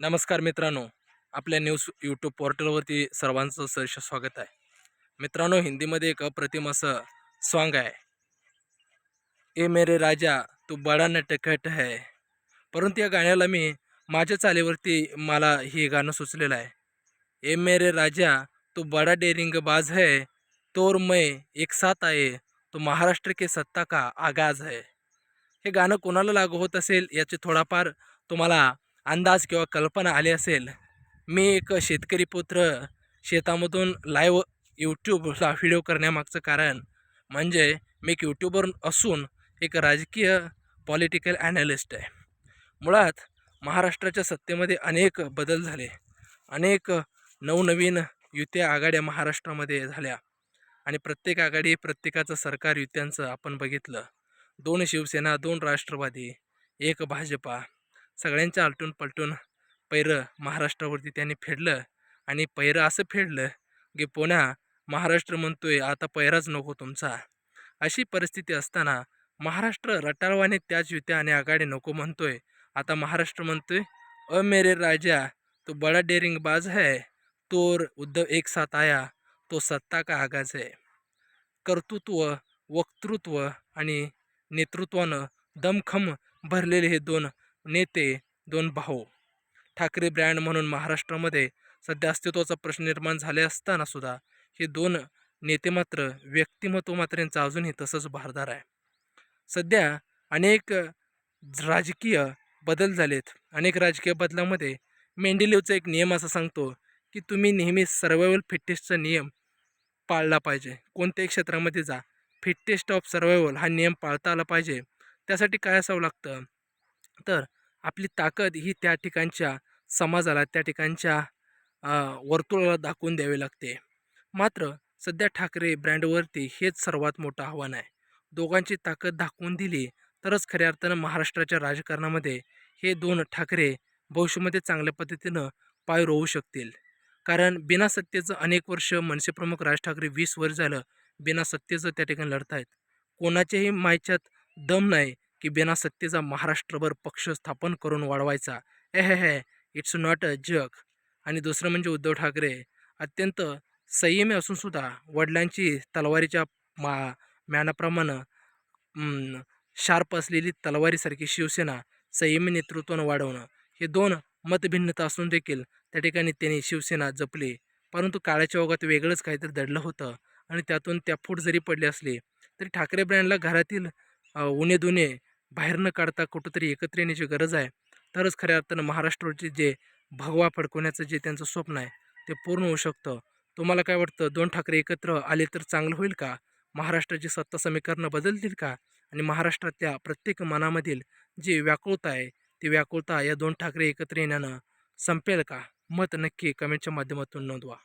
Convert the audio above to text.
नमस्कार मित्रांनो आपल्या न्यूज यूट्यूब पोर्टलवरती सर्वांचं सहर्ष स्वागत आहे. मित्रांनो हिंदीमध्ये एक अप्रतिम असं सॉन्ग आहे. ए मेरे राजा तू बडा नटखट है. परंतु या गाण्याला मी माझ्या चालीवरती मला हे गाणं सुचलेलं आहे. ए मेरे राजा तू बडा डेरिंग बाज है. तोर मै एक साथ आहे. तो महाराष्ट्र के सत्ता का आगाज है. हे गाणं कोणाला लागू होत असेल याचे थोडाफार तुम्हाला अंदाज किंवा कल्पना आली असेल मी एक शेतकरी पुत्र शेतामधून लाईव्ह यूट्यूबला व्हिडिओ करण्यामागचं कारण म्हणजे मी एक यूट्यूबर असून एक राजकीय पॉलिटिकल ॲनालिस्ट आहे. मुळात महाराष्ट्राच्या सत्तेमध्ये अनेक बदल झाले. अनेक नवनवीन युत्या आघाड्या महाराष्ट्रामध्ये झाल्या आणि प्रत्येक आघाडी प्रत्येकाचं सरकार युत्यांचं आपण बघितलं. दोन शिवसेना दोन राष्ट्रवादी एक भाजपा. सगळ्यांच्या आलटून पलटून पैरं महाराष्ट्रावरती त्यांनी फेडलं आणि पैरं असं फेडलं की पुन्हा महाराष्ट्र म्हणतोय आता पैराच नको तुमचा. अशी परिस्थिती असताना महाराष्ट्र रटाळवाने त्याच युत्या आणि आघाडी नको म्हणतोय. आता महाराष्ट्र म्हणतोय अ मेरे राजा तो बडा डेरिंग बाज है तोर उद्धव एक साथ आया तो सत्ता का आगाज आहे कर्तृत्व वक्तृत्व आणि नेतृत्वानं दमखम भरलेले हे दोन नेते दोन भाऊ. ठाकरे ब्रँड म्हणून महाराष्ट्रामध्ये सध्या अस्तित्वाचा प्रश्न निर्माण झाले असताना सुद्धा हे दोन नेते मात्र व्यक्तिमत्व मात्र यांचं अजूनही तसंच भारदार आहे. सध्या अनेक राजकीय बदल झालेत. अनेक राजकीय बदलामध्ये मेंडेलिवचा एक नियम असा सांगतो की तुम्ही नेहमी सर्वायवल फिटनेसचा नियम पाळला पाहिजे. कोणत्याही क्षेत्रामध्ये जा फिटनेस्ट ऑफ सर्वायवल हा नियम पाळता आला पाहिजे. त्यासाठी काय असावं लागतं? तर आपली ताकद ही त्या ठिकाणच्या समाजाला त्या ठिकाणच्या वर्तुळाला दाखवून द्यावी लागते. मात्र सध्या ठाकरे ब्रँडवरती हेच सर्वात मोठं आव्हान आहे. दोघांची ताकद दाखवून दिली तरच खऱ्या अर्थानं महाराष्ट्राच्या राजकारणामध्ये हे दोन ठाकरे भविष्यामध्ये चांगल्या पद्धतीनं पाय रोवू शकतील. कारण बिना सत्तेचं अनेक वर्ष मनसेप्रमुख राज ठाकरे वीस वर्ष झालं बिना सत्तेचं त्या ठिकाणी लढत आहेत कोणाच्याही मायच्यात दम नाही की बिना सत्तेचा महाराष्ट्रभर पक्ष स्थापन करून वाढवायचा. ए हे हे इट्स नॉट अ जग आणि दुसरं म्हणजे उद्धव ठाकरे. अत्यंत संयमी असूनसुद्धा वडिलांची तलवारीच्या मा म्यानाप्रमाणे शार्प असलेली तलवारीसारखी शिवसेना संयमी नेतृत्वानं वाढवणं हे दोन मतभिन्नता असून देखील त्या ठिकाणी त्यांनी शिवसेना जपली. परंतु काळाच्या ओघात वेगळंच काहीतरी दडलं होतं आणि त्यातून त्या फूट जरी पडली असली तरी ठाकरे ब्रँडला घरातील उणे दुने बाहेर न काढता कुठंतरी एकत्र येण्याची गरज आहे. तरच खऱ्या अर्थानं महाराष्ट्रावरचे जे भगवा फडकवण्याचं जे त्यांचं स्वप्न आहे ते पूर्ण होऊ शकतं. तुम्हाला काय वाटतं? दोन ठाकरे एकत्र आले तर चांगलं होईल का? महाराष्ट्राची सत्ता समीकरणं बदलतील का? आणि महाराष्ट्रातल्या प्रत्येक मनामधील जी व्याकुळता आहे ती व्याकुळता या दोन ठाकरे एकत्र येण्यानं संपेल का? मत नक्की कमेंटच्या माध्यमातून नोंदवा.